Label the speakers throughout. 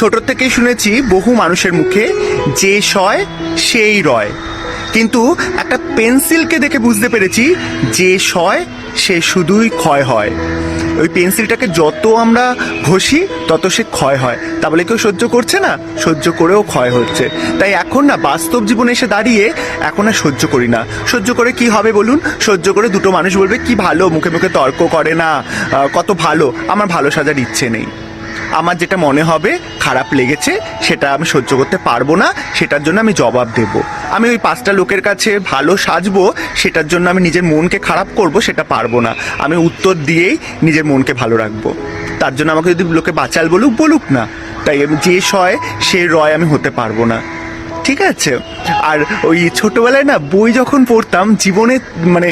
Speaker 1: ছোট থেকেই শুনেছি বহু মানুষের মুখে যে সয়, সেই রয়। কিন্তু একটা পেন্সিলকে দেখে বুঝতে পেরেছি, যে সয়, সে শুধুই ক্ষয় হয়। ওই পেন্সিলটাকে যত আমরা ঘষি, তত সে ক্ষয় হয়। তা বলে কেউ সহ্য করছে না? সহ্য করেও ক্ষয় হচ্ছে। তাই এখন না, বাস্তব জীবনে এসে দাঁড়িয়ে এখন আর সহ্য করি না। সহ্য করে কি হবে বলুন? সহ্য করে দুটো মানুষ বলবে, কি ভালো, মুখে মুখে তর্ক করে না। কত ভালো, আমার ভালো সাজার ইচ্ছে নেই। আমার যেটা মনে হবে, খারাপ লেগেছে, সেটা আমি সহ্য করতে পারব না, সেটার জন্য আমি জবাব দেব। আমি ওই পাঁচটা লোকের কাছে ভালো সাজবো, সেটার জন্য আমি নিজের মনকে খারাপ করব, সেটা পারব না। আমি উত্তর দিয়েই নিজের মনকে ভালো রাখব। তার জন্য আমাকে যদি লোকে বাঁচাল বলুক বলুক না। তাই আমি যে সয়, সে রয় আমি হতে পারব না। ঠিক আছে। আর ওই ছোটবেলায় না বই যখন পড়তাম, জীবনে মানে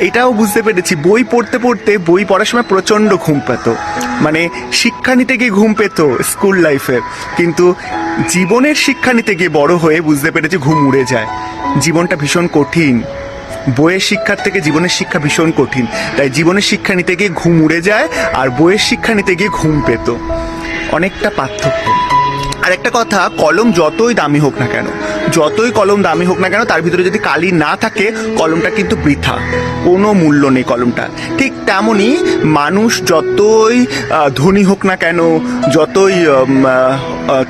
Speaker 1: এটাও বুঝতে পেরেছি, বই পড়তে পড়তে বই পড়ার সময় প্রচণ্ড ঘুম পেত। মানে শিক্ষা নিতে গিয়ে ঘুম পেত স্কুল লাইফে। কিন্তু জীবনের শিক্ষা নিতে গিয়ে বড় হয়ে বুঝতে পেরেছি ঘুম উড়ে যায়। জীবনটা ভীষণ কঠিন। বইয়ের শিক্ষার থেকে জীবনের শিক্ষা ভীষণ কঠিন। তাই জীবনের শিক্ষা নিতে গিয়ে ঘুম উড়ে যায় আর বইয়ের শিক্ষা নিতে গিয়ে ঘুম পেত। অনেকটা পার্থক্য। আর একটা কথা, কলম যতই দামি হোক না কেন, যতই কলম দামি হোক না কেন, তার ভিতরে যদি কালি না থাকে, কলমটা কিন্তু বৃথা। কোনো মূল্য নেই কলমটা ঠিক তেমনই মানুষ যতই ধনী হোক না কেন, যতই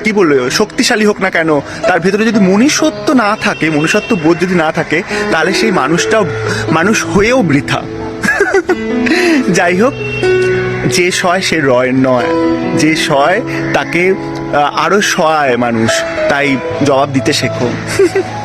Speaker 1: কি বলব, শক্তিশালী হোক না কেন, তার ভিতরে যদি মনুষ্যত্ব না থাকে, মনুষ্যত্ব বোধ যদি না থাকে, তাহলে সেই মানুষটাও, মানুষ হয়েও বৃথা। যাই হোক যে সয় সে রয় নয়। যে সয় তাকে আরও আরও সয় মানুষ। তাই জবাব দিতে শেখো।